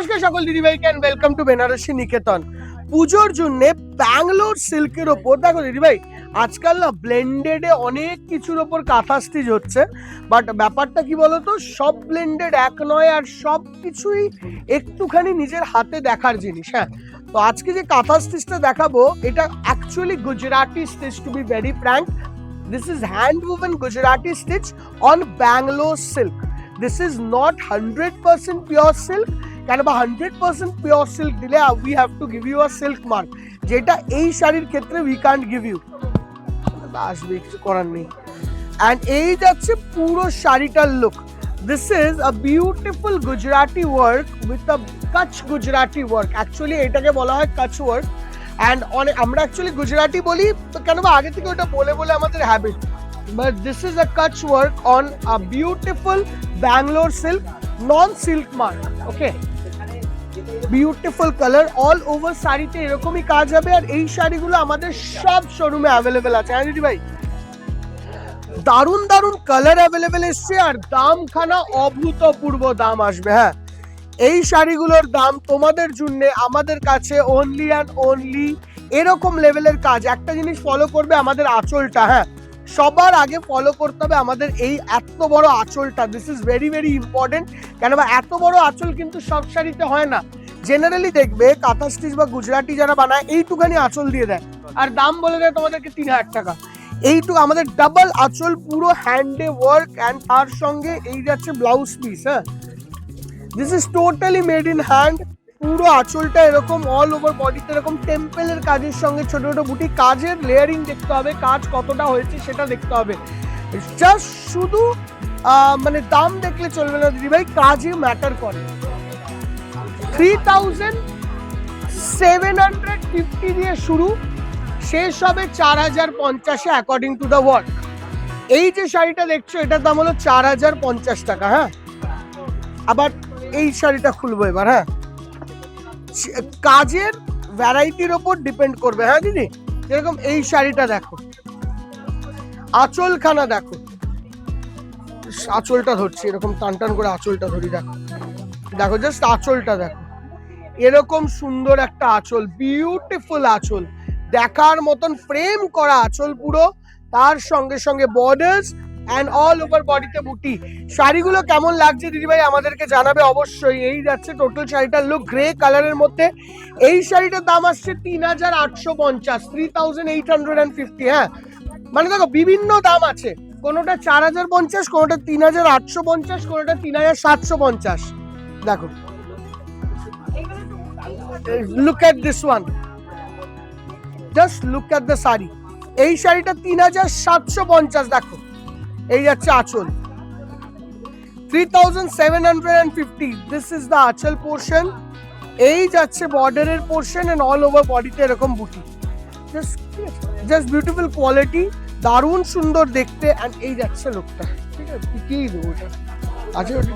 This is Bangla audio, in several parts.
নমস্কার সকল দিদিভাইকে and welcome to Banarasi Niketan. পুজোর জন্য ব্যাঙ্গালোর সিল্কের ওপর, দেখো দিদিভাই, আজকাল না ব্লেন্ডেডে অনেক কিছুর ওপর কাঁথা স্টিচ হচ্ছে বাট ব্যাপারটা কি বলতো, সব ব্লেন্ডেড এক নয় আর সব কিছুই একটুখানি নিজের হাতে দেখার জিনিস হ্যাঁ। তো আজকে যে কাঁথা স্টিচটা দেখাবো, এটা actually Gujarati stitch to be very frank this is hand woven Gujarati stitch on Bangalore silk this is not hundred percent pure silk কেন বা হান্ড্রেড পার্সেন্ট পিওর সিল্ক দিলে we have to give you a silk mark যেটা এই শাড়ির ক্ষেত্রে উই কান্ট গিভ ইউ আসবে, কিছু করার নেই। অ্যান্ড এই যাচ্ছে পুরো শাড়িটার look this is a beautiful Gujarati work with a কাচ গুজরাটি ওয়ার্ক অ্যাকচুয়ালি এটাকে বলা হয় কাচ ওয়ার্ক অ্যান্ড অনেক আমরা অ্যাকচুয়ালি গুজরাটি বলি, তো কেন বা আগে থেকে ওটা বলে বলে আমাদের habit but this is a কাচ work on a beautiful Bangalore silk non silk mark okay beautiful colour all over শাড়িতে এরকমই কাজ হবে আর এই শাড়িগুলো আমাদের সব শোরুমে অ্যাভেলেবেল আছে। হ্যাঁ ভাই? দারুণ দারুণ কালার অ্যাভেলেবেল এসছে আর দামখানা অভূতপূর্ব দাম আসবে হ্যাঁ। এই শাড়িগুলোর দাম তোমাদের জন্য, আমাদের কাছে অনলি অ্যান্ড অনলি এরকম লেভেলের কাজ। একটা জিনিস ফলো করবে আমাদের আঁচলটা হ্যাঁ। সবার আগে ফলো করতে হবে আমাদের এই এত বড় আঁচলটা। This is very very important কেন বা এত বড় আঁচল কিন্তু সব শাড়িতে হয় না। জেনারেলি দেখবে কাঁথা স্টিচ বা গুজরাটি যারা বানায়, এইটুখানি আঁচল দিয়ে দেয়। আর দাম বলে দেয় তোমাদেরকে তিন হাজার টাকা। এইটুকু আমাদের ডাবল আঁচল পুরো হ্যান্ডে ওয়ার্ক অ্যান্ড তার সঙ্গে এই যাচ্ছে ব্লাউজ পিস হ্যাঁ? This is totally made in hand পুরো আঁচলটা এরকম অল ওভার বডিতে এরকম টেম্পেলের কাজের সঙ্গে ছোটো ছোটো বুটি, কাজের লেয়ারিং দেখতে হবে, কাজ কতটা হয়েছে সেটা দেখতে হবে। জাস্ট শুধু মানে দাম দেখলে চলবে না দিদি ভাই, কাজই ম্যাটার করে। Three thousand seven hundred fifty দিয়ে শুরু, শেষ হবে চার হাজার পঞ্চাশে অ্যাকর্ডিং টু দ্য ওয়ার্ক এই যে শাড়িটা দেখছ, এটার দাম হলো চার হাজার পঞ্চাশ টাকা হ্যাঁ? আবার এই শাড়িটা খুলবো এবার হ্যাঁ? কাজের ভ্যারাইটির ওপর ডিপেন্ড করবে হ্যাঁ দিদি? যেরকম এই শাড়িটা দেখো। আঁচলখানা দেখো। আঁচলটা ধরছি, এরকম টান টান করে আঁচলটা ধরি, দেখো। দেখো জাস্ট আঁচলটা দেখো। এরকম সুন্দর একটা আঁচল বিউটিফুল আঁচল। দেখার মতন ফ্রেম করা আঁচল পুরো। তার সঙ্গে সঙ্গে বর্ডার্স অ্যান্ড অল ওভার বডিতে বুটি শাড়িগুলো কেমন লাগছে দিদিভাই আমাদেরকে জানাবে অবশ্যই। এই যাচ্ছে টোটাল শাড়িটার লুক গ্রে কালারের মধ্যে। এই শাড়িটার দাম আসছে তিন হাজার আটশো পঞ্চাশ three thousand eight hundred and fifty হ্যাঁ। মানে দেখো, বিভিন্ন দাম আছে। কোনোটা চার হাজার পঞ্চাশ, কোনোটা তিন হাজার আটশো পঞ্চাশ, কোনোটা তিন হাজার সাতশো পঞ্চাশ। দেখো। Look at this one just look at the sari. এই শাড়িটা তিন হাজার সাতশো পঞ্চাশ, দেখো। এই যাচ্ছে আঁচল। Three thousand seven hundred and fifty this is the anchal portion এই যাচ্ছে বর্ডারের পোর্শন অ্যান্ড অল ওভার বডিতে এরকম বুটি জাস্ট জাস্ট বিউটিফুল কোয়ালিটি দারুণ সুন্দর দেখতে অ্যান্ড এই যাচ্ছে লোকটা ঠিক আছে, পিকেই দেবো ওটা আছে ওটা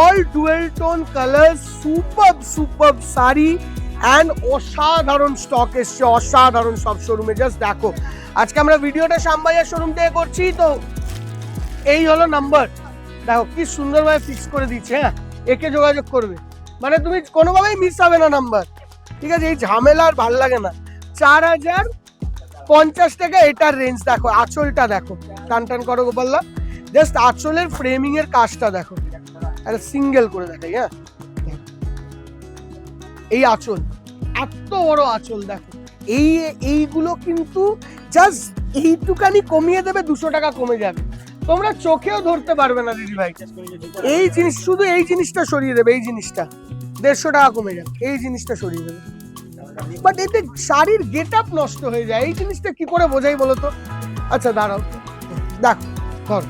all dual tone colour super super sari. And অসাধারণ স্টক এসছে, অসাধারণ সব শোরুমে জাস্ট দেখো। আজকে আমরা ভিডিওটা শ্যামবাজার শোরুম থেকে করছি, তো এই হলো নাম্বার দেখো, কি সুন্দরভাবে ফিক্স করে দিচ্ছে হ্যাঁ? একে যোগাযোগ করবে। মানে তুমি কোনোভাবেই মিস হবে না নাম্বার ঠিক আছে, এই ঝামেলা আর ভালো লাগে না। চার হাজার পঞ্চাশ টাকা এটার রেঞ্জ দেখো, আঁচলটা দেখো। টান টান করো গোপাল্লা জাস্ট আঁচলের ফ্রেমিং এর কাজটা দেখো। একটা সিঙ্গেল করে দেখাই হ্যাঁ? এই আঁচল, এত বড় আঁচল দেখো। এই, এইগুলো কিন্তু জাস্ট এইটুকানি কমিয়ে দেবে, দুশো টাকা কমে যাবে। তোমরা চোখেও ধরতে পারবে না, দিদি ভাই। এই জিনিস, শুধু এই জিনিসটা সরিয়ে দেবে, এই জিনিসটা। দেড়শো টাকা কমে যাবে, এই জিনিসটা সরিয়ে দেবে। বাট এতে শাড়ির গেট আপ নষ্ট হয়ে যায়, এই জিনিসটা কি করে বোঝাই বলো তো? আচ্ছা দাঁড়াও। দেখো, ধর।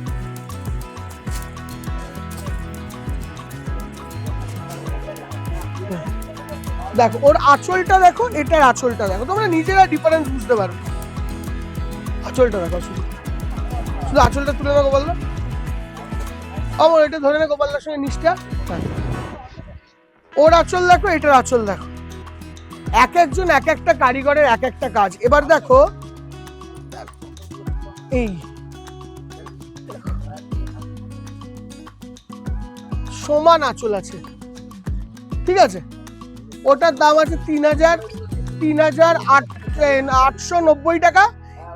দেখো, ওর আঁচলটা দেখো, এটার আঁচলটা দেখো। তোমরা নিজেরা ডিফারেন্স বুঝতে পারো। আঁচলটা দেখো, শুধু। শুধু আঁচলটা তুলে দেখো বলল আমার এটা ধরে না গোপালদার সঙ্গে হ্যাঁ। ওর আঁচল দেখো, এটার আঁচল দেখো। এক একজন এক একটা কারিগরের এক একটা কাজ। এবার দেখো, এই। সমান আঁচল আছে। ঠিক আছে? ওটার দাম আছে তিন হাজার তিন হাজার আট আটশো নব্বই টাকা।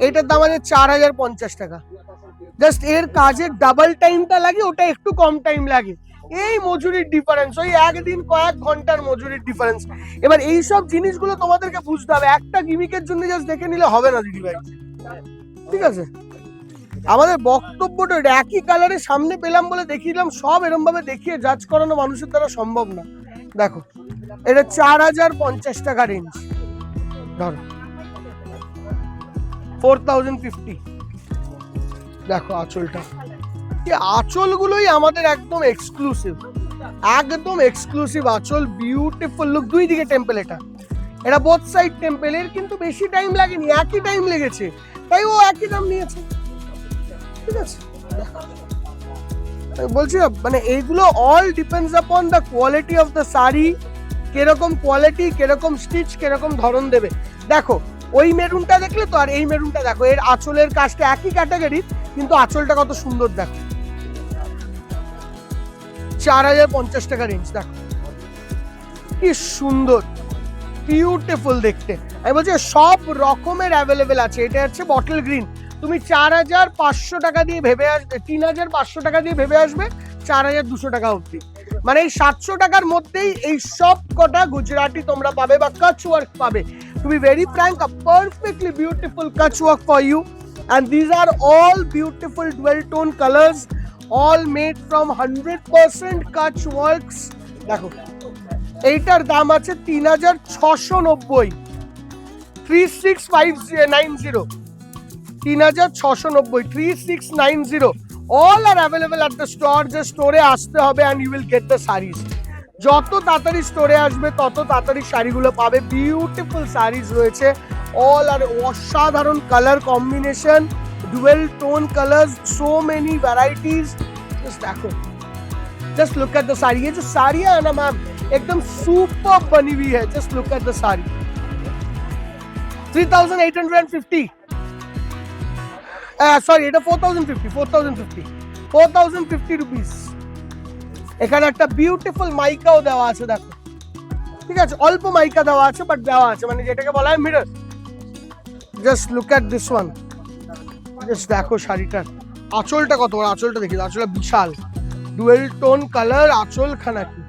এটার দাম আছে চার হাজার পঞ্চাশ টাকা। জাস্ট এর কাজের ডাবল টাইমটা লাগে, ওটা একটু কম টাইম লাগে। এই মজুরির ডিফারেন্স ওই একদিন কয়েক ঘণ্টার মজুরির ডিফারেন্স এবার এই সব জিনিসগুলো তোমাদেরকে বুঝতে হবে। একটা গিমিকের জন্য জাস্ট দেখে নিলে হবে না, দিদি ভাই। ঠিক আছে? আমাদের বক্তব্যটা একই কালারের সামনে পেলাম বলে দেখিয়ে দিলাম, সব এরম ভাবে দেখিয়ে জাজ করানো মানুষের দ্বারা সম্ভব না। দেখো এটা চার হাজার পঞ্চাশ টাকা রেঞ্জ ধরো। ফোর থাউজেন্ড ফিফটি দেখো আঁচলটা। আঁচলগুলোই আমাদের একদম এক্সক্লুসিভ একদম এক্সক্লুসিভ আঁচল বিউটিফুল লুক দুই দিকে টেম্পল এটা। এটা বোথ সাইড টেম্পেলের কিন্তু বেশি টাইম লাগেনি একই টাইম লেগেছে। তাই ও একই দাম নিয়েছে। ঠিক আছে? বলছি মানে এইগুলো all depends upon the quality of the sari. কীরকম কোয়ালিটি কেরকম স্টিচ কীরকম ধরন দেবে। দেখো, ওই মেরুনটা দেখলে তো আর এই মেরুনটা দেখো, এর আঁচলের কাজটা একই ক্যাটাগরি কিন্তু আঁচলটা কত সুন্দর দেখো। চার হাজার পঞ্চাশ টাকা রেঞ্জ দেখো। কি সুন্দর বিউটিফুল দেখতে। আমি বলছি, সব রকমের অ্যাভেলেবেল আছে। এটা হচ্ছে বটল গ্রিন তুমি চার হাজার পাঁচশো টাকা দিয়ে ভেবে আসবে, তিন হাজার পাঁচশো টাকা দিয়ে ভেবে আসবে, চার হাজার দুশো টাকা অবধি। মানে এই সাতশো টাকার মধ্যেই এই সব কটা গুজরাটি তোমরা পাবে বা কাচ ওয়ার্ক পাবে। To be very frank perfectly beautiful কাচ work for you and these are all beautiful dual tone colors, all made from 100% Kutch works. দেখো, এইটার দাম আছে তিন হাজার ছশো নব্বই। Three six five nine zero তিন হাজার ছশো নব্বই three six nine zero all are available at the store যে স্টোরে আসতে হবে and you will get the saris যত তাড়াতাড়ি স্টোরে আসবে তত তাড়াতাড়ি শাড়িগুলো পাবে বিউটিফুল শাড়িজ রয়েছে অল আর অসাধারণ colour combination dual tone colour so many varieties just দেখো just look at the sari ये जो साड़ी है ना मैम एकदम सुपर बनी हुई है just look at the sari three thousand eight hundred and fifty sorry এটা four thousand fifty four thousand fifty four thousand fifty rupees এখানে একটা বিউটিফুল মাইকাও দেওয়া আছে, দেখো। ঠিক আছে, অল্প মাইকা দেওয়া আছে বাট দেওয়া আছে। মানে যেটাকে বলা হয় mirror just look at this one just দেখো শাড়িটার। আঁচলটা কত বড়? আঁচলটা দেখি আঁচলটা বিশাল। ডুয়েল টোন কালার আঁচল খানা কি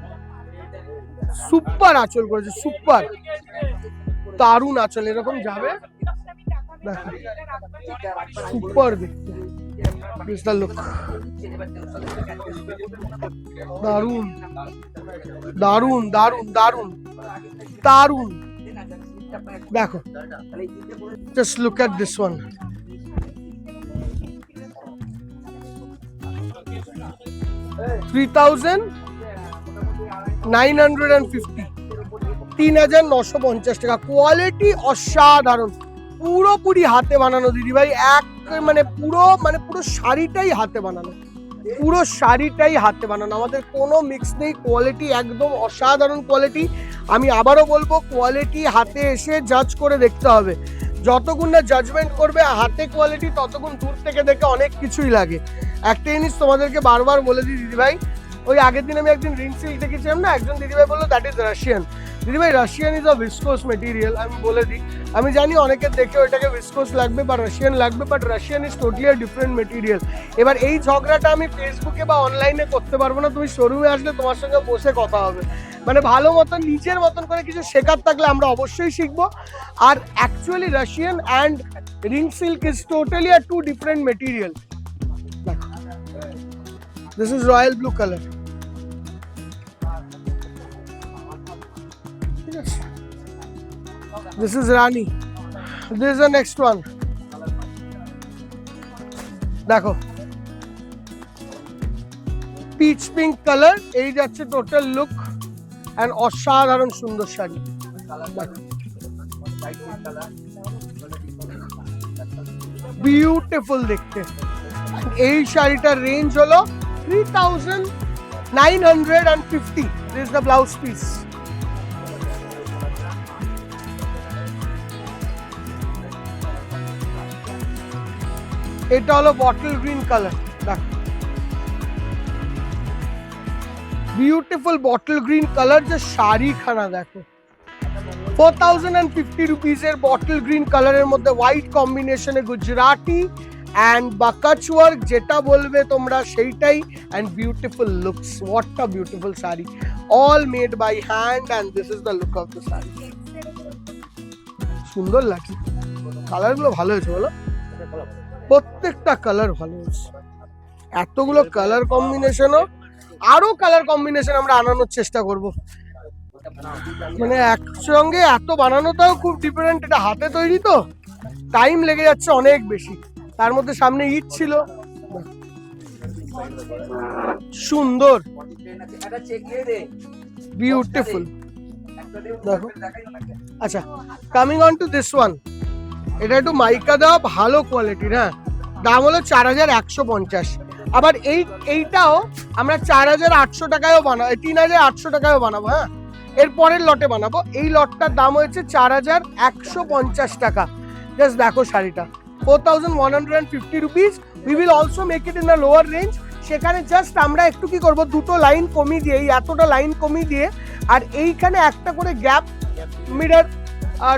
সুপার আঁচল করেছে সুপার দারুণ আঁচল, এরকম যাবে। সুপার দেখতে the look. দারুণ। দারুণ দারুণ দারুণ। দারুণ। দেখো। Just look at this one three thousand nine hundred and fifty তিন হাজার নশো পঞ্চাশ টাকা। কোয়ালিটি অসাধারণ। পুরোপুরি হাতে বানানো দিদিভাই এক মানে পুরো মানে পুরো শাড়িটাই হাতে বানানো। পুরো শাড়িটাই হাতে বানানো। আমাদের কোনো মিক্স নেই কোয়ালিটি একদম অসাধারণ কোয়ালিটি আমি আবারও বলব কোয়ালিটি হাতে এসে জাজ করে দেখতে হবে। যতক্ষণ না জাজমেন্ট করবে, হাতে কোয়ালিটি ততক্ষণ দূর থেকে দেখে অনেক কিছুই লাগে। একটা জিনিস তোমাদেরকে বারবার বলে দিই দিদিভাই ওই আগের দিন আমি একদিন রিং দেখেছিলাম না? একজন দিদিভাই বলল দ্যাট ইজ রাশিয়ান দিদিভাই Russian is a viscose material আমি বলে দিই, আমি জানি অনেকের দেখে ওইটাকে ভিসকোস লাগবে বা রাশিয়ান লাগবে but Russian is totally a different material এবার এই ঝগড়াটা আমি ফেসবুকে বা অনলাইনে করতে পারব না। তুমি শোরুমে আসলে তোমার সঙ্গে বসে কথা হবে। মানে ভালো মতন, নিজের মতন করে কিছু শেখার থাকলে আমরা অবশ্যই শিখব। আর actually Russian and ring silk is totally a two different material this is royal blue colour This is Rani. This is the next one. দেখো। পিচ পিঙ্ক কালার এই যাচ্ছে টোটাল লুক অ্যান্ড অসাধারণ সুন্দর শাড়ি। বিউটিফুল দেখতে। এই শাড়িটার রেঞ্জ হলো three thousand nine hundred and fifty this the blouse piece এটা হলো বটল গ্রিন কালার দেখো। বিউটিফুল বটল গ্রিন কালার যে শাড়িখানা, দেখো। ফোর থাউজেন্ড অ্যান্ড ফিফটি রুপিজের বটল গ্রিন কালারের মধ্যে হোয়াইট কম্বিনেশনে গুজরাটি অ্যান্ড বাকাচ ওয়ার্ক যেটা বলবে তোমরা সেইটাই and beautiful looks what a beautiful sari. All made by hand and this is the look of the sari. সুন্দর লাগছে। কালারগুলো ভালো হয়েছে, বলো। প্রত্যেকটা কালার ভালো এতগুলো কালার কম্বিনেশনও আরও কালার কম্বিনেশন আমরা আনানোর চেষ্টা করব। মানে একসঙ্গে এত বানানোটাও খুব ডিফারেন্ট এটা হাতে তৈরি তো টাইম লেগে যাচ্ছে অনেক বেশি। তার মধ্যে সামনে ঈদ ছিল। সুন্দর। বিউটিফুল দেখো। আচ্ছা coming on to this one এটা একটু মাইকা দেওয়া ভালো কোয়ালিটির হ্যাঁ দাম হলো চার হাজার একশো পঞ্চাশ। আবার এই, এইটাও আমরা চার হাজার আটশো টাকায়ও বানাবো তিন হাজার আটশো টাকায়ও বানাবো হ্যাঁ? এর পরের লটে বানাবো। এই লটটার দাম হয়েছে চার হাজার একশো পঞ্চাশ টাকা। জাস্ট দেখো শাড়িটা। Four thousand one hundred and fifty rupees. We will also make it in the lower range সেখানে জাস্ট আমরা একটু কি করব, দুটো লাইন কমিয়ে দিয়ে, এই এতটা লাইন কমিয়ে দিয়ে, আর এইখানে একটা করে গ্যাপ মিডার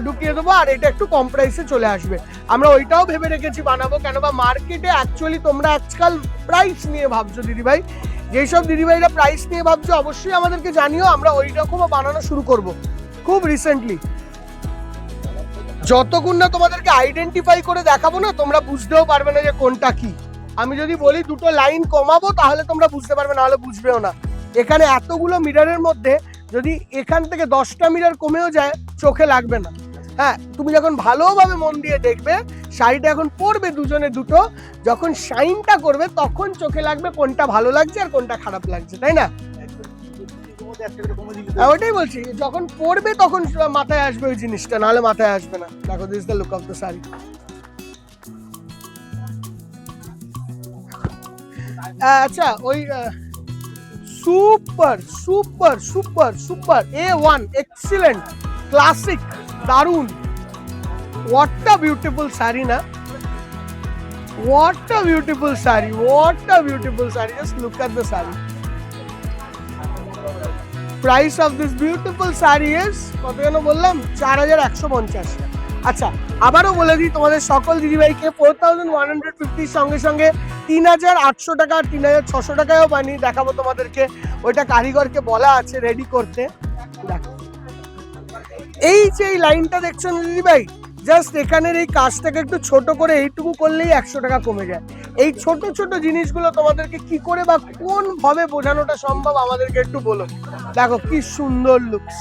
ঢুকিয়ে দেবো, আর এটা একটু কম প্রাইসে চলে আসবে। আমরা ওইটাও ভেবে রেখেছি বানাবো কেন বা মার্কেটে অ্যাকচুয়ালি তোমরা আজকাল প্রাইস নিয়ে ভাবছ, দিদিভাই। যেসব দিদিভাইরা প্রাইস নিয়ে ভাবছ, অবশ্যই আমাদেরকে জানিও, আমরা ওই রকমও বানানো শুরু করব, খুব রিসেন্টলি যতক্ষণ না তোমাদেরকে আইডেন্টিফাই করে দেখাবো না, তোমরা বুঝতেও পারবে না যে কোনটা কি। আমি যদি বলি দুটো লাইন কমাবো, তাহলে তোমরা বুঝতে পারবে না হলে বুঝবেও না। এখানে এতগুলো মিরারের মধ্যে যদি এখান থেকে দশটা মিটার কমেও যায় চোখে লাগবে না। হ্যাঁ তুমি যখন ভালোভাবে মন দিয়ে দেখবে শাড়িটা এখন পরবে দুজনে দুটো যখন শাইনটা করবে তখন চোখে লাগবে কোনটা ভালো লাগছে আর কোনটা খারাপ লাগছে তাই না? হ্যাঁ, ওটাই বলছি যখন পরবে তখন মাথায় আসবে ওই জিনিসটা নাহলে মাথায় আসবে না। দেখো this the look of the sari. আচ্ছা ওই super super super super A one excellent classic দারুণ হোয়াট আ বিউটিফুল শাড়ি না what a beautiful sari what a beautiful sari just look at the sari price of this beautiful sari is কত যেন বললাম চার হাজার একশো পঞ্চাশ আচ্ছা আবারও বলে দিই, তোমাদের সকল দিদিভাইকে ফোর থাউজেন্ড ওয়ান হান্ড্রেড ফিফটির সঙ্গে সঙ্গে তিন হাজার আটশো টাকা আর তিন হাজার ছশো টাকায়ও বানিয়ে দেখাবো তোমাদেরকে। ওইটা কারিগরকে বলা আছে রেডি করতে। দেখো। এই যে এই লাইনটা দেখছ দিদিভাই? জাস্ট এখানের এই কাজটাকে একটু ছোট করে এইটুকু করলেই একশো টাকা কমে যায়। এই ছোট ছোট জিনিসগুলো তোমাদেরকে কি করে বা কোন ভাবে বোঝানোটা সম্ভব আমাদেরকে একটু বলো দেখো, কি সুন্দর লুকস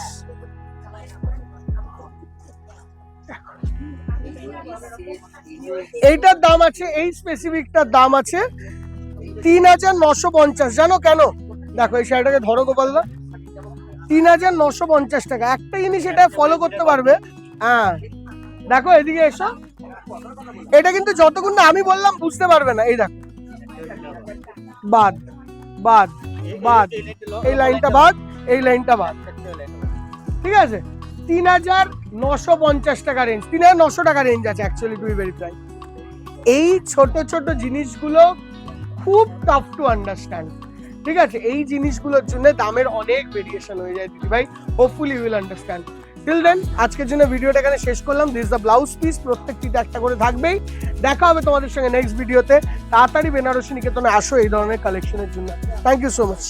এইটার দাম আছে, এই স্পেসিফিকটার দাম আছে তিন হাজার নশো পঞ্চাশ। জানো কেন? দেখো, এই শাড়িটাকে ধরো গোপালদা তিন হাজার নশো পঞ্চাশ টাকা। একটা জিনিস এটা ফলো করতে পারবে। হ্যাঁ। দেখো, এদিকে এসো। এটা কিন্তু যতক্ষণ না আমি বললাম, বুঝতে পারবে না। এই দেখো। বাদ বাদ বাদ। এই লাইনটা বাদ, এই লাইনটা বাদ। ঠিক আছে? তিন হাজার নশো পঞ্চাশ টাকা রেঞ্জ তিন হাজার নশো টাকা রেঞ্জ আছে অ্যাকচুয়ালি বি ভেরিফাই এই ছোট ছোট জিনিসগুলো খুব টাফ টু আন্ডারস্ট্যান্ড ঠিক আছে, এই জিনিসগুলোর জন্য দামের অনেক ভেরিয়েশন হয়ে যায় দিদি ভাই hopefully will understand till then আজকের জন্য ভিডিওটা এখানে শেষ করলাম। দিস দ্য ব্লাউজ পিস প্রত্যেকটিতে একটা করে থাকবেই। দেখা হবে তোমাদের সঙ্গে নেক্সট ভিডিওতে তাড়াতাড়ি বেনারসি নিকেতনে আসো এই ধরনের কালেকশনের জন্য। Thank you so much